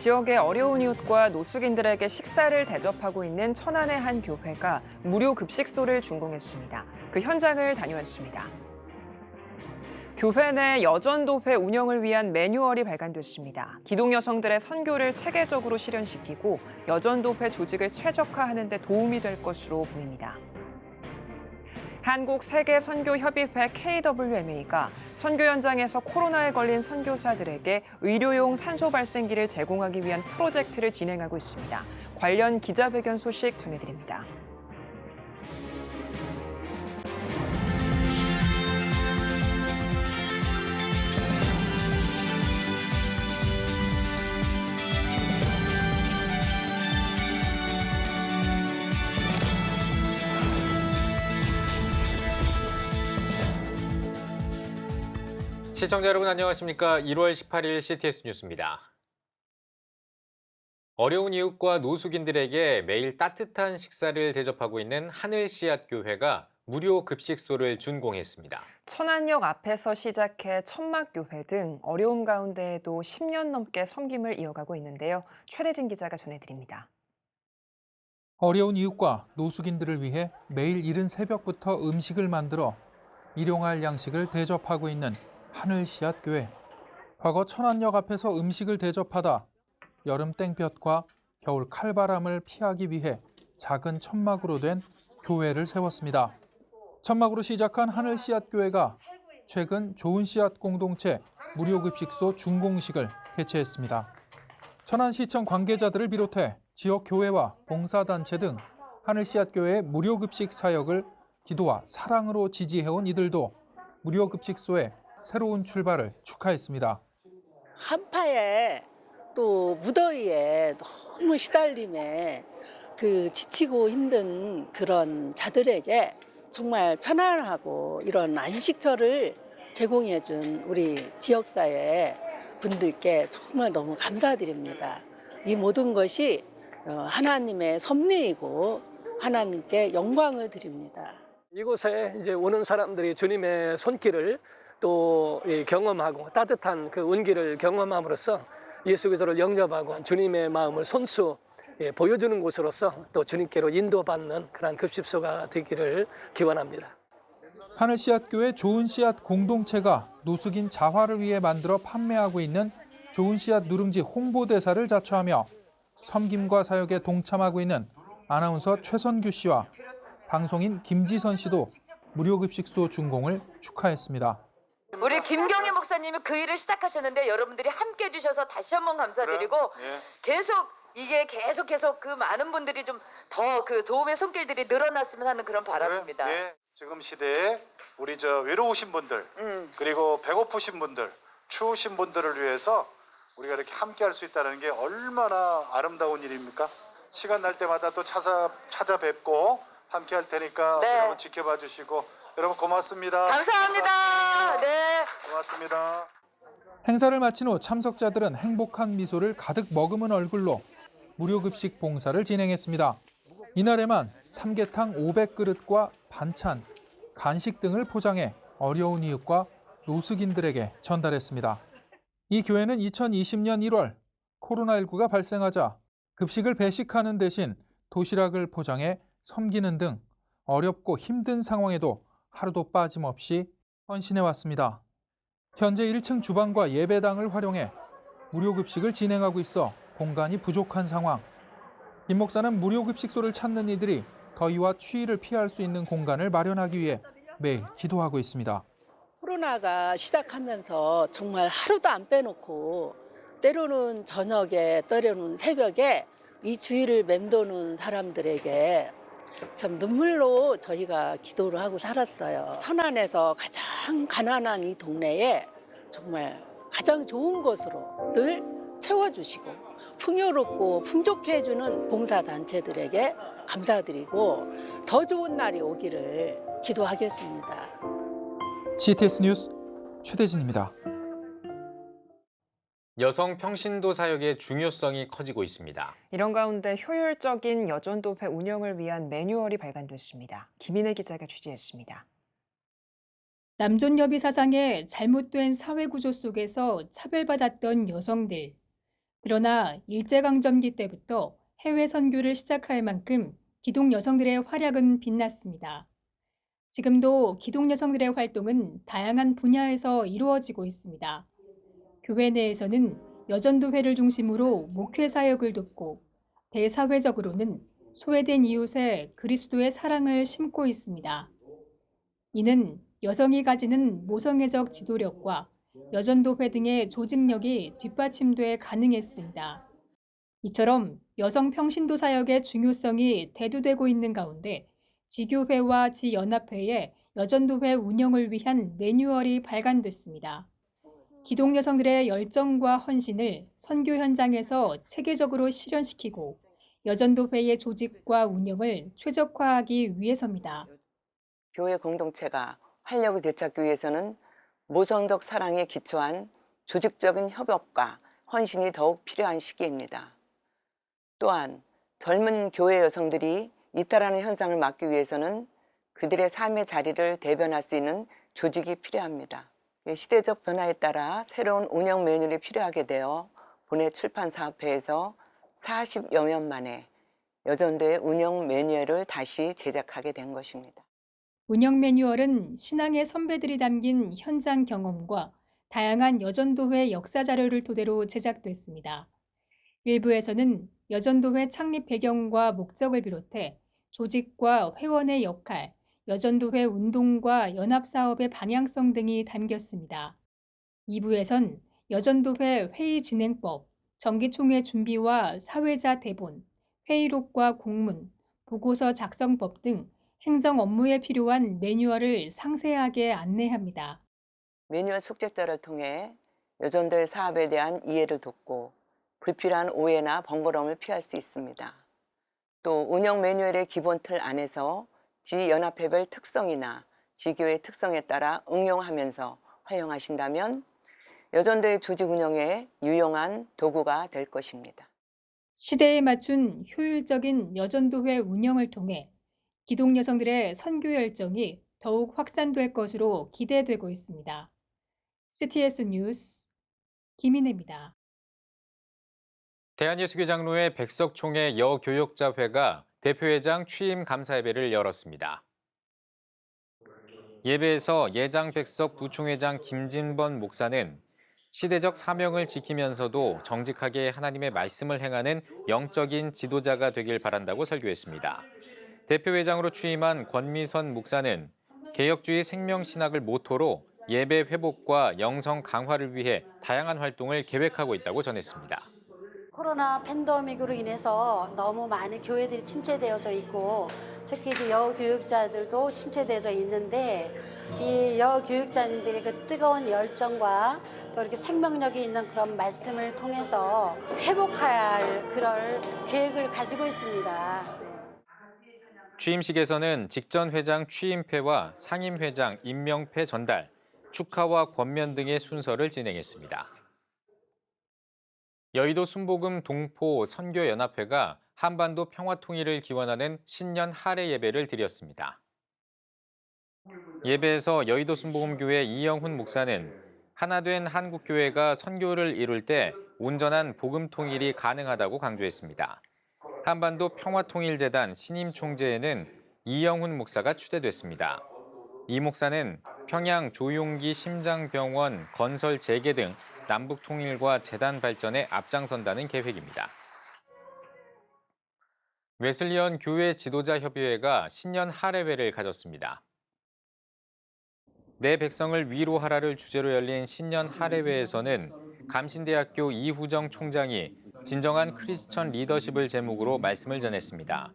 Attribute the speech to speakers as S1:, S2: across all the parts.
S1: 지역의 어려운 이웃과 노숙인들에게 식사를 대접하고 있는 천안의 한 교회가 무료 급식소를 준공했습니다. 그 현장을 다녀왔습니다. 교회 내 여전도회 운영을 위한 매뉴얼이 발간됐습니다. 기동 여성들의 선교를 체계적으로 실현시키고 여전도회 조직을 최적화하는 데 도움이 될 것으로 보입니다. 한국 세계 선교 협의회 KWMA가 선교 현장에서 코로나에 걸린 선교사들에게 의료용 산소 발생기를 제공하기 위한 프로젝트를 진행하고 있습니다. 관련 기자회견 소식 전해드립니다.
S2: 시청자 여러분 안녕하십니까? 1월 18일 CTS 뉴스입니다. 어려운 이웃과 노숙인들에게 매일 따뜻한 식사를 대접하고 있는 하늘씨앗교회가 무료 급식소를 준공했습니다.
S1: 천안역 앞에서 시작해 천막교회 등 어려움 가운데에도 10년 넘게 섬김을 이어가고 있는데요. 최대진 기자가 전해드립니다.
S3: 어려운 이웃과 노숙인들을 위해 매일 이른 새벽부터 음식을 만들어 일용할 양식을 대접하고 있는 하늘씨앗교회. 과거 천안역 앞에서 음식을 대접하다 여름 땡볕과 겨울 칼바람을 피하기 위해 작은 천막으로 된 교회를 세웠습니다. 천막으로 시작한 하늘씨앗교회가 최근 좋은 씨앗 공동체 무료급식소 준공식을 개최했습니다. 천안시청 관계자들을 비롯해 지역 교회와 봉사단체 등 하늘씨앗교회의 무료급식 사역을 기도와 사랑으로 지지해온 이들도 무료급식소의 새로운 출발을 축하했습니다.
S4: 한파에 또 무더위에 너무 시달림에 그 지치고 힘든 그런 자들에게 정말 편안하고 이런 안식처를 제공해 준 우리 지역사회 분들께 정말 너무 감사드립니다. 이 모든 것이 어, 하나님의 섭리이고 하나님께 영광을 드립니다.
S5: 이곳에 이제 오는 사람들이 주님의 손길을 또이 경험하고 따뜻한 그 온기를 경험함으로써 예수 그리스도를 영접하고 주님의 마음을 손수 예, 보여주는 곳으로서 또 주님께로 인도받는 그런 급식소가 되기를 기원합니다.
S3: 하늘 씨앗교회 좋은 씨앗 공동체가 노숙인 자활을 위해 만들어 판매하고 있는 좋은 씨앗 누룽지 홍보대사를 자처하며 섬김과 사역에 동참하고 있는 아나운서 최선규 씨와 방송인 김지선 씨도 무료급식소 준공을 축하했습니다.
S6: 우리 김경희 목사님이 그 일을 시작하셨는데 여러분들이 함께 해주셔서 다시 한번 감사드리고 계속 이게 계속 계속 그 많은 분들이 좀 더 그 도움의 손길들이 늘어났으면 하는 그런 바람입니다.
S7: 네, 지금 시대에 우리 저 외로우신 분들
S6: 음.
S7: 그리고 배고프신 분들 추우신 분들을 위해서 우리가 이렇게 함께 할 수 있다는 게 얼마나 아름다운 일입니까? 시간 날 때마다 또 찾아 찾아뵙고 함께 할 테니까
S6: 네.
S7: 여러분 지켜봐 주시고 여러분 고맙습니다.
S6: 감사합니다. 네.
S7: 고맙습니다.
S3: 행사를 마친 후 참석자들은 행복한 미소를 가득 머금은 얼굴로 무료급식 봉사를 진행했습니다. 이날에만 삼계탕 500그릇과 반찬, 간식 등을 포장해 어려운 이웃과 노숙인들에게 전달했습니다. 이 교회는 2020년 1월 코로나19가 발생하자 급식을 배식하는 대신 도시락을 포장해 섬기는 등 어렵고 힘든 상황에도 하루도 빠짐없이 헌신해 왔습니다. 현재 1층 주방과 예배당을 활용해 무료급식을 진행하고 있어 공간이 부족한 상황. 김 목사는 무료급식소를 찾는 이들이 더위와 추위를 피할 수 있는 공간을 마련하기 위해 매일 기도하고 있습니다.
S4: 코로나가 시작하면서 정말 하루도 안 빼놓고 때로는 저녁에 때로는 새벽에 이 주위를 맴도는 사람들에게 참 눈물로 저희가 기도를 하고 살았어요. 천안에서 가장 가난한 이 동네에 정말 가장 좋은 것으로 늘 채워주시고 풍요롭고 풍족해 해주는 봉사단체들에게 감사드리고 더 좋은 날이 오기를 기도하겠습니다.
S3: CTS 뉴스 최대진입니다.
S2: 여성 평신도 사역의 중요성이 커지고 있습니다.
S1: 이런 가운데 효율적인 여전도회 운영을 위한 매뉴얼이 발간됐습니다. 김인혜 기자가 취재했습니다.
S8: 남존여비 사상의 잘못된 사회 구조 속에서 차별받았던 여성들. 그러나 일제강점기 때부터 해외 선교를 시작할 만큼 기독 여성들의 활약은 빛났습니다. 지금도 기독 여성들의 활동은 다양한 분야에서 이루어지고 있습니다. 교회 내에서는 여전도회를 중심으로 목회 사역을 돕고 대사회적으로는 소외된 이웃에 그리스도의 사랑을 심고 있습니다. 이는 여성이 가지는 모성애적 지도력과 여전도회 등의 조직력이 뒷받침돼 가능했습니다. 이처럼 여성 평신도 사역의 중요성이 대두되고 있는 가운데 지교회와 지연합회의 여전도회 운영을 위한 매뉴얼이 발간됐습니다. 기독 여성들의 열정과 헌신을 선교 현장에서 체계적으로 실현시키고 여전도회의 조직과 운영을 최적화하기 위해서입니다.
S9: 교회 공동체가 활력을 되찾기 위해서는 모성적 사랑에 기초한 조직적인 협업과 헌신이 더욱 필요한 시기입니다. 또한 젊은 교회 여성들이 이탈하는 현상을 막기 위해서는 그들의 삶의 자리를 대변할 수 있는 조직이 필요합니다. 시대적 변화에 따라 새로운 운영 매뉴얼이 필요하게 되어 본회 출판 사업회에서 40여 년 만에 여전도의 운영 매뉴얼을 다시 제작하게 된 것입니다.
S8: 운영 매뉴얼은 신앙의 선배들이 담긴 현장 경험과 다양한 여전도회 역사 자료를 토대로 제작됐습니다. 일부에서는 여전도회 창립 배경과 목적을 비롯해 조직과 회원의 역할, 여전도회 운동과 연합사업의 방향성 등이 담겼습니다. 2부에선 여전도회 회의 진행법, 정기총회 준비와 사회자 대본, 회의록과 공문, 보고서 작성법 등 행정 업무에 필요한 매뉴얼을 상세하게 안내합니다.
S9: 매뉴얼 숙제자를 통해 여전도의 사업에 대한 이해를 돕고 불필요한 오해나 번거로움을 피할 수 있습니다. 또 운영 매뉴얼의 기본 틀 안에서 지연합회별 특성이나 지교의 특성에 따라 응용하면서 활용하신다면 여전도의 조직 운영에 유용한 도구가 될 것입니다.
S8: 시대에 맞춘 효율적인 여전도회 운영을 통해 기독 여성들의 선교 열정이 더욱 확산될 것으로 기대되고 있습니다. CTS 뉴스 김인혜입니다.
S2: 대한예수교 장로회 백석총회 여교역자회가 대표회장 취임 감사 예배를 열었습니다. 예배에서 예장 백석 부총회장 김진번 목사는 시대적 사명을 지키면서도 정직하게 하나님의 말씀을 행하는 영적인 지도자가 되길 바란다고 설교했습니다. 대표회장으로 취임한 권미선 목사는 개혁주의 생명신학을 모토로 예배 회복과 영성 강화를 위해 다양한 활동을 계획하고 있다고 전했습니다.
S10: 코로나 팬데믹으로 인해서 너무 많은 교회들이 침체되어져 있고 특히 이제 여교육자들도 침체되어져 있는데 이 여교육자님들의 그 뜨거운 열정과 또 이렇게 생명력이 있는 그런 말씀을 통해서 회복할 그럴 계획을 가지고 있습니다.
S2: 취임식에서는 직전 회장 취임패와 상임 회장 임명패 전달, 축하와 권면 등의 순서를 진행했습니다. 여의도 순복음 동포 선교연합회가 한반도 평화 통일을 기원하는 신년 할애 예배를 드렸습니다. 예배에서 여의도 순복음교회 이영훈 목사는 하나된 한국교회가 선교를 이룰 때 온전한 복음 통일이 가능하다고 강조했습니다. 한반도 평화통일재단 신임 총재에는 이영훈 목사가 추대됐습니다. 이 목사는 평양 조용기 심장병원 건설 재개 등 남북 통일과 재단 발전에 앞장선다는 계획입니다. 웨슬리언 교회 지도자 협의회가 신년 할애회를 가졌습니다. 내 백성을 위로하라를 주제로 열린 신년 할애회에서는 감신대학교 이후정 총장이 진정한 크리스천 리더십을 제목으로 말씀을 전했습니다.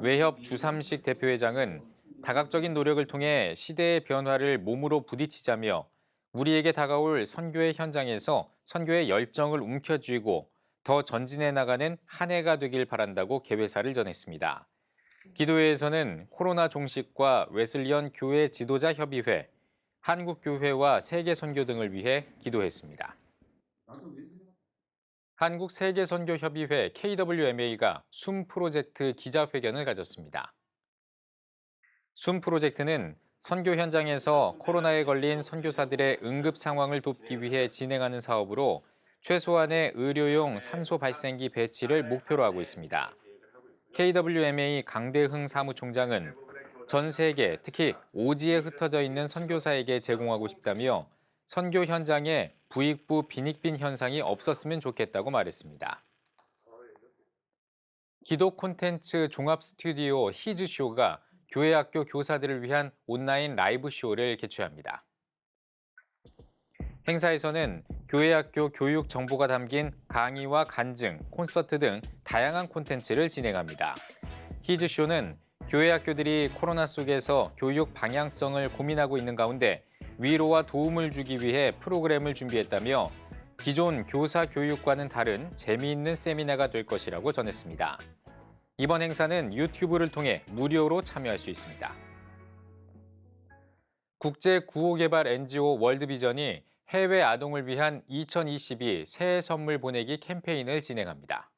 S2: 외협 주삼식 대표회장은 다각적인 노력을 통해 시대의 변화를 몸으로 부딪히자며 우리에게 다가올 선교의 현장에서 선교의 열정을 움켜쥐고 더 전진해 나가는 한 해가 되길 바란다고 개회사를 전했습니다. 기도회에서는 코로나 종식과 웨슬리언 교회 지도자 협의회, 한국교회와 세계선교 등을 위해 기도했습니다. 한국세계선교협의회 KWMA가 숨 프로젝트 기자회견을 가졌습니다. 숨 프로젝트는 선교 현장에서 코로나에 걸린 선교사들의 응급 상황을 돕기 위해 진행하는 사업으로 최소한의 의료용 산소 발생기 배치를 목표로 하고 있습니다. KWMA 강대흥 사무총장은 전 세계, 특히 오지에 흩어져 있는 선교사에게 제공하고 싶다며 선교 현장에 부익부 빈익빈 현상이 없었으면 좋겠다고 말했습니다. 기독 콘텐츠 종합 스튜디오 히즈쇼가 교회 학교 교사들을 위한 온라인 라이브 쇼를 개최합니다. 행사에서는 교회 학교 교육 정보가 담긴 강의와 간증, 콘서트 등 다양한 콘텐츠를 진행합니다. 히즈쇼는 교회 학교들이 코로나 속에서 교육 방향성을 고민하고 있는 가운데 위로와 도움을 주기 위해 프로그램을 준비했다며 기존 교사 교육과는 다른 재미있는 세미나가 될 것이라고 전했습니다. 이번 행사는 유튜브를 통해 무료로 참여할 수 있습니다. 국제 구호개발 NGO 월드비전이 해외 아동을 위한 2022 새해 선물 보내기 캠페인을 진행합니다.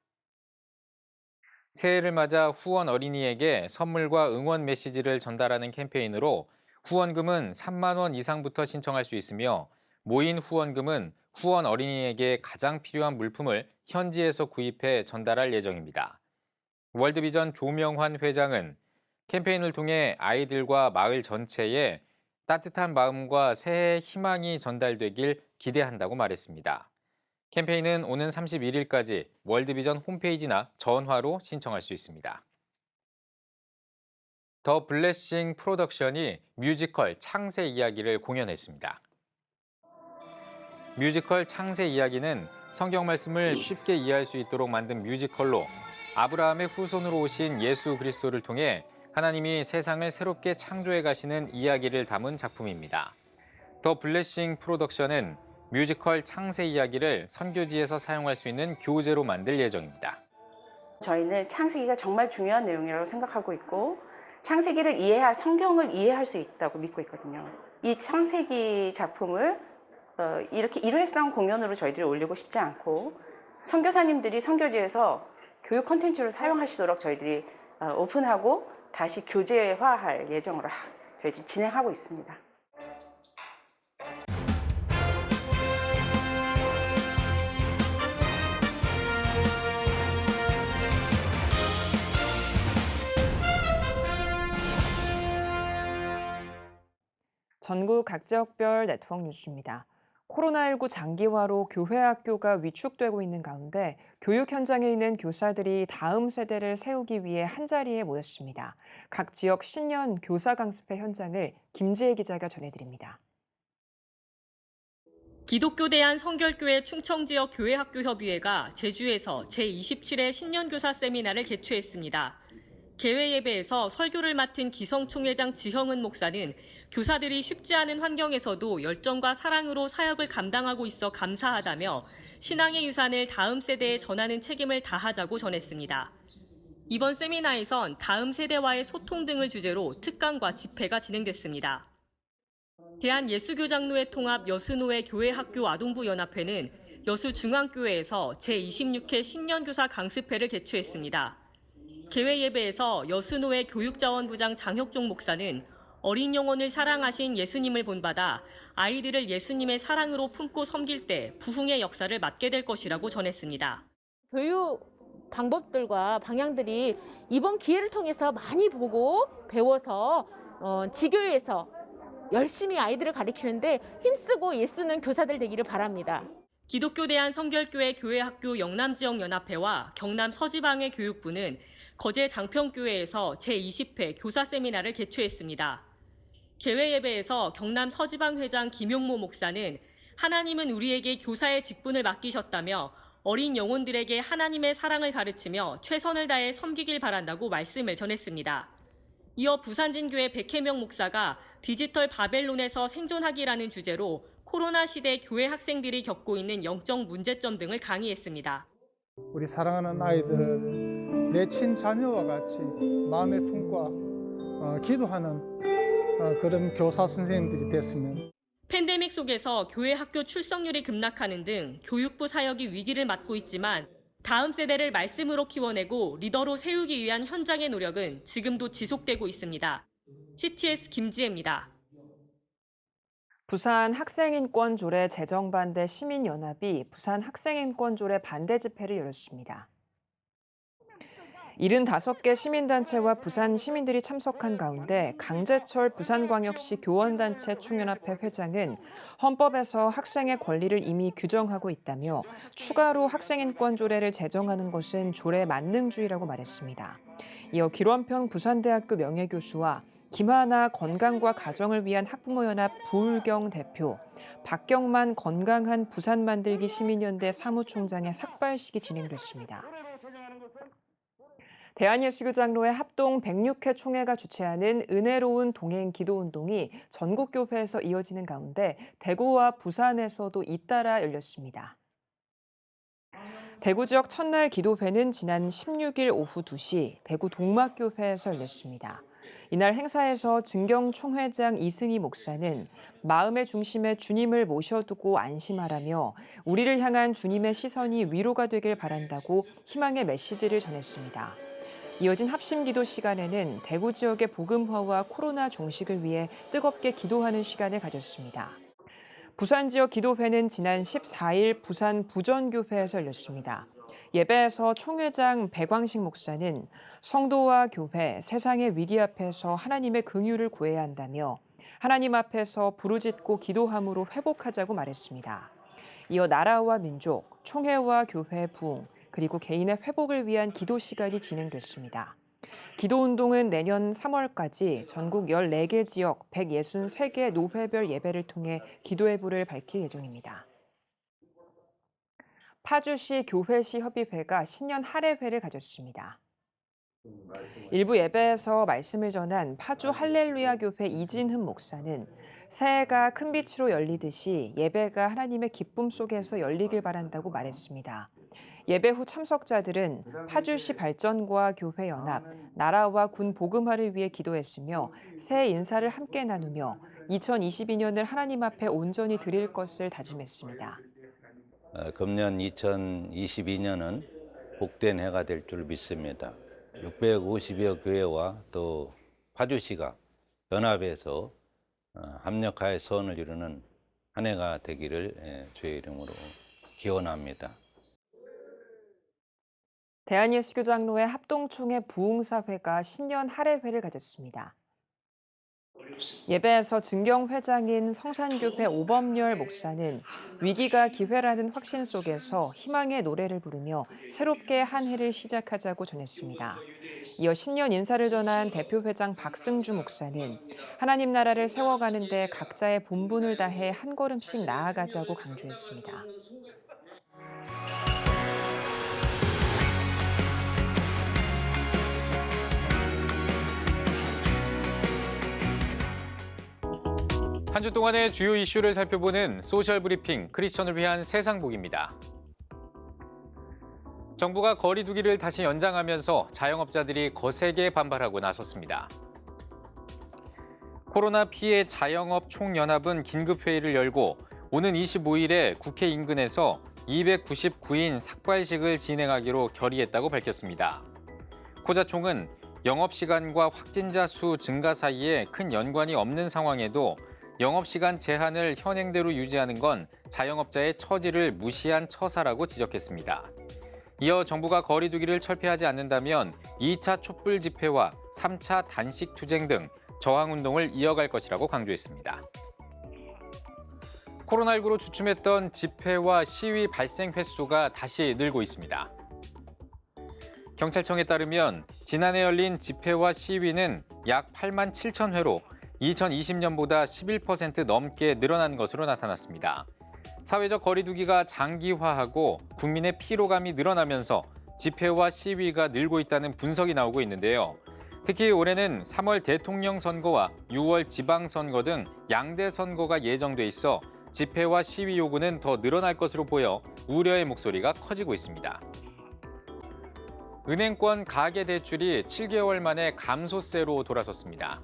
S2: 새해를 맞아 후원 어린이에게 선물과 응원 메시지를 전달하는 캠페인으로 후원금은 3만 원 이상부터 신청할 수 있으며 모인 후원금은 후원 어린이에게 가장 필요한 물품을 현지에서 구입해 전달할 예정입니다. 월드비전 조명환 회장은 캠페인을 통해 아이들과 마을 전체에 따뜻한 마음과 새해 희망이 전달되길 기대한다고 말했습니다. 캠페인은 오는 31일까지 월드비전 홈페이지나 전화로 신청할 수 있습니다. 더 블레싱 프로덕션이 뮤지컬 창세 이야기를 공연했습니다. 뮤지컬 창세 이야기는 성경 말씀을 쉽게 이해할 수 있도록 만든 뮤지컬로 아브라함의 후손으로 오신 예수 그리스도를 통해 하나님이 세상을 새롭게 창조해 가시는 이야기를 담은 작품입니다. 더 블레싱 프로덕션은 뮤지컬 창세 이야기를 선교지에서 사용할 수 있는 교재로 만들 예정입니다.
S11: 저희는 창세기가 정말 중요한 내용이라고 생각하고 있고 창세기를 이해할 성경을 이해할 수 있다고 믿고 있거든요. 이 창세기 작품을 어, 이렇게 일회성 공연으로 저희들이 올리고 싶지 않고 선교사님들이 선교지에서 교육 콘텐츠로 사용하시도록 저희들이 어, 오픈하고 다시 교재화할 예정으로 하- 저희들이 진행하고 있습니다.
S1: 전국 각 지역별 네트워크 뉴스입니다. 코로나19 장기화로 교회 학교가 위축되고 있는 가운데 교육 현장에 있는 교사들이 다음 세대를 세우기 위해 한자리에 모였습니다. 각 지역 신년 교사 강습회 현장을 김지혜 기자가 전해드립니다.
S12: 기독교 대한 성결교회 충청 지역 교회 학교 협의회가 제주에서 제27회 신년교사 세미나를 개최했습니다. 개회 예배에서 설교를 맡은 기성총회장 지형은 목사는 교사들이 쉽지 않은 환경에서도 열정과 사랑으로 사역을 감당하고 있어 감사하다며 신앙의 유산을 다음 세대에 전하는 책임을 다하자고 전했습니다. 이번 세미나에선 다음 세대와의 소통 등을 주제로 특강과 집회가 진행됐습니다. 대한예수교장로회 통합 여수노회 교회학교 아동부 연합회는 여수중앙교회에서 제26회 신년교사 강습회를 개최했습니다. 개회 예배에서 여수노회 교육자원부장 장혁종 목사는 어린 영혼을 사랑하신 예수님을 본받아 아이들을 예수님의 사랑으로 품고 섬길 때 부흥의 역사를 맡게 될 것이라고 전했습니다.
S13: 교육 방법들과 방향들이 이번 기회를 통해서 많이 보고 배워서 어, 지교회에서 열심히 아이들을 가르치는데 힘쓰고 예쓰는 교사들 되기를 바랍니다.
S12: 기독교 대한 성결교회 교회학교 영남지역연합회와 경남 서지방의 교육부는 거제 장평교회에서 제20회 교사 세미나를 개최했습니다. 개회 예배에서 경남 서지방 회장 김용모 목사는 하나님은 우리에게 교사의 직분을 맡기셨다며 어린 영혼들에게 하나님의 사랑을 가르치며 최선을 다해 섬기길 바란다고 말씀을 전했습니다. 이어 부산진교회 백혜명 목사가 디지털 바벨론에서 생존하기라는 주제로 코로나 시대 교회 학생들이 겪고 있는 영적 문제점 등을 강의했습니다.
S14: 우리 사랑하는 아이들을 내 친자녀와 같이 마음에 품고 어, 기도하는 어, 그런 교사 선생님들이 됐으면
S12: 팬데믹 속에서 교회 학교 출석률이 급락하는 등 교육부 사역이 위기를 맞고 있지만 다음 세대를 말씀으로 키워내고 리더로 세우기 위한 현장의 노력은 지금도 지속되고 있습니다. CTS 김지혜입니다.
S1: 부산 학생인권 조례 제정 반대 시민연합이 부산 학생인권 조례 반대 집회를 열었습니다. 75개 시민단체와 부산 시민들이 참석한 가운데 강재철 부산광역시 교원단체 총연합회 회장은 헌법에서 학생의 권리를 이미 규정하고 있다며 추가로 학생인권 조례를 제정하는 것은 조례 만능주의라고 말했습니다. 이어 길원평 부산대학교 명예교수와 김하나 건강과 가정을 위한 학부모연합 부울경 대표, 박경만 건강한 부산 만들기 시민연대 사무총장의 삭발식이 진행됐습니다. 대한예수교장로회 합동 106회 총회가 주최하는 은혜로운 동행 기도 운동이 전국 교회에서 이어지는 가운데 대구와 부산에서도 잇따라 열렸습니다. 대구 지역 첫날 기도회는 지난 16일 오후 2시 대구 동막교회에서 열렸습니다. 이날 행사에서 증경 총회장 이승희 목사는 마음의 중심에 주님을 모셔두고 안심하라며 우리를 향한 주님의 시선이 위로가 되길 바란다고 희망의 메시지를 전했습니다. 이어진 합심 기도 시간에는 대구 지역의 복음화와 코로나 종식을 위해 뜨겁게 기도하는 시간을 가졌습니다. 부산 지역 기도회는 지난 14일 부산 부전교회에서 열렸습니다. 예배에서 총회장 백광식 목사는 성도와 교회, 세상의 위기 앞에서 하나님의 긍휼을 구해야 한다며 하나님 앞에서 부르짖고 기도함으로 회복하자고 말했습니다. 이어 나라와 민족, 총회와 교회 부흥, 그리고 개인의 회복을 위한 기도 시간이 진행됐습니다. 기도 운동은 내년 3월까지 전국 14개 지역 163개 노회별 예배를 통해 기도의 불을 밝힐 예정입니다. 파주시 교회시 협의회가 신년 할애회를 가졌습니다. 일부 예배에서 말씀을 전한 파주 할렐루야 교회 이진흠 목사는 새해가 큰 빛으로 열리듯이 예배가 하나님의 기쁨 속에서 열리길 바란다고 말했습니다. 예배 후 참석자들은 파주시 발전과 교회 연합, 나라와 군 복음화를 위해 기도했으며 새해 인사를 함께 나누며 2022년을 하나님 앞에 온전히 드릴 것을 다짐했습니다.
S15: 어, 금년 2022년은 복된 해가 될 줄 믿습니다. 650여 교회와 또 파주시가 연합해서 어, 합력하여 소원을 이루는 한 해가 되기를 예, 주의 이름으로 기원합니다.
S1: 대한예수교장로회 합동총회 부흥사회가 신년 할애회를 가졌습니다. 예배에서 증경 회장인 성산교회 오범열 목사는 위기가 기회라는 확신 속에서 희망의 노래를 부르며 새롭게 한 해를 시작하자고 전했습니다. 이어 신년 인사를 전한 대표 회장 박승주 목사는 하나님 나라를 세워가는데 각자의 본분을 다해 한 걸음씩 나아가자고 강조했습니다.
S2: 한 주 동안의 주요 이슈를 살펴보는 소셜 브리핑 크리스천을 위한 세상복입니다. 정부가 거리두기를 다시 연장하면서 자영업자들이 거세게 반발하고 나섰습니다. 코로나 피해 자영업 총연합은 긴급회의를 열고 오는 25일에 국회 인근에서 299인 삭발식을 진행하기로 결의했다고 밝혔습니다. 코자총은 영업시간과 확진자 수 증가 사이에 큰 연관이 없는 상황에도 영업시간 제한을 현행대로 유지하는 건 자영업자의 처지를 무시한 처사라고 지적했습니다. 이어 정부가 거리두기를 철폐하지 않는다면 2차 촛불 집회와 3차 단식 투쟁 등 저항운동을 이어갈 것이라고 강조했습니다. 코로나19로 주춤했던 집회와 시위 발생 횟수가 다시 늘고 있습니다. 경찰청에 따르면 지난해 열린 집회와 시위는 약 8만 7천 회로 2020년보다 11% 넘게 늘어난 것으로 나타났습니다. 사회적 거리두기가 장기화하고 국민의 피로감이 늘어나면서 집회와 시위가 늘고 있다는 분석이 나오고 있는데요. 특히 올해는 3월 대통령 선거와 6월 지방선거 등 양대 선거가 예정돼 있어 집회와 시위 요구는 더 늘어날 것으로 보여 우려의 목소리가 커지고 있습니다. 은행권 가계대출이 7개월 만에 감소세로 돌아섰습니다.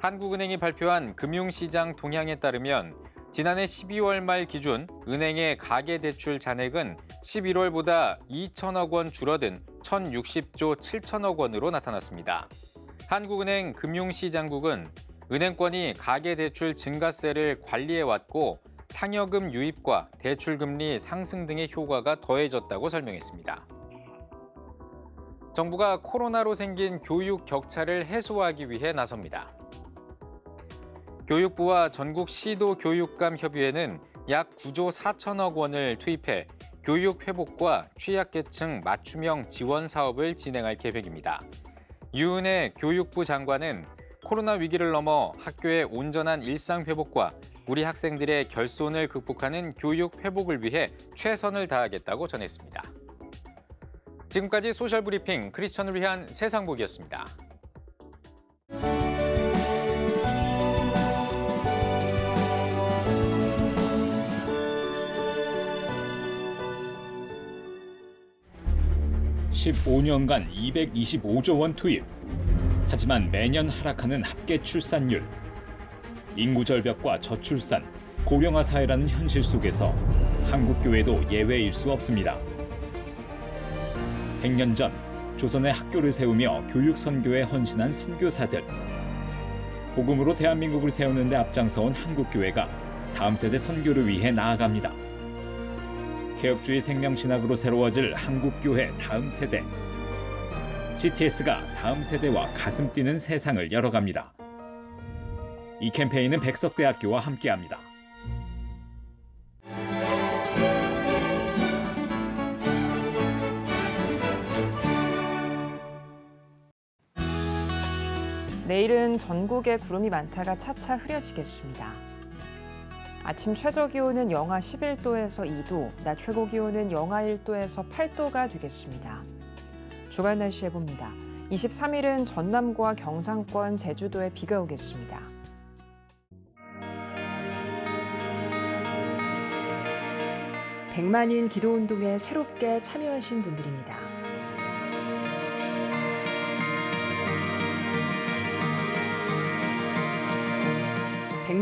S2: 한국은행이 발표한 금융시장 동향에 따르면 지난해 12월 말 기준 은행의 가계대출 잔액은 11월보다 2천억 원 줄어든 1,060조 7천억 원으로 나타났습니다. 한국은행 금융시장국은 은행권이 가계대출 증가세를 관리해왔고 상여금 유입과 대출금리 상승 등의 효과가 더해졌다고 설명했습니다. 정부가 코로나로 생긴 교육 격차를 해소하기 위해 나섭니다. 교육부와 전국 시도 교육감 협의회는 약 9조 4천억 원을 투입해 교육 회복과 취약계층 맞춤형 지원 사업을 진행할 계획입니다. 유은혜 교육부 장관은 코로나 위기를 넘어 학교의 온전한 일상 회복과 우리 학생들의 결손을 극복하는 교육 회복을 위해 최선을 다하겠다고 전했습니다. 지금까지 소셜 브리핑 크리스천을 위한 세상 보기였습니다.
S16: 십오 년간 225조 원 투입. 하지만 매년 하락하는 합계 출산율. 인구 절벽과 저출산, 고령화 사회라는 현실 속에서 한국 교회도 예외일 수 없습니다. 100년 전 조선의 학교를 세우며 교육 선교에 헌신한 선교사들. 복음으로 대한민국을 세우는 데 앞장서온 한국 교회가 다음 세대 선교를 위해 나아갑니다. 개혁주의 생명신학으로 새로워질 한국교회 다음 세대. CTS가 다음 세대와 가슴 뛰는 세상을 열어갑니다. 이 캠페인은 백석대학교와 함께합니다.
S1: 내일은 전국에 구름이 많다가 차차 흐려지겠습니다. 아침 최저 기온은 영하 11도에서 2도, 낮 최고 기온은 영하 1도에서 8도가 되겠습니다. 주간 날씨 해봅니다. 23일은 전남과 경상권, 제주도에 비가 오겠습니다. 백만인 기도운동에 새롭게 참여하신 분들입니다.